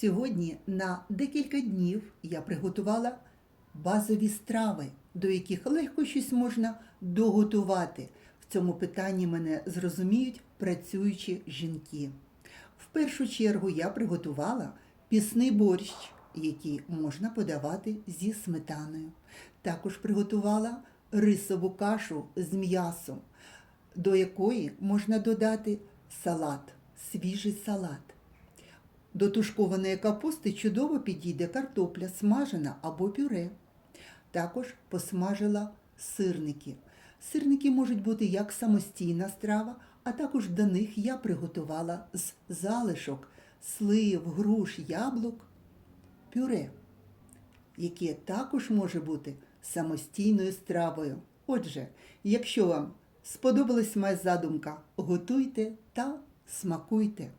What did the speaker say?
Сьогодні на декілька днів я приготувала базові страви, до яких легко щось можна доготувати. В цьому питанні мене зрозуміють працюючі жінки. В першу чергу я приготувала пісний борщ, який можна подавати зі сметаною. Також приготувала рисову кашу з м'ясом, до якої можна додати салат, свіжий салат. До тушкованої капусти чудово підійде картопля смажена або пюре. Також посмажила сирники. Сирники можуть бути як самостійна страва, а також до них я приготувала з залишок слив, груш, яблук, пюре, яке також може бути самостійною стравою. Отже, якщо вам сподобалась моя задумка, готуйте та смакуйте.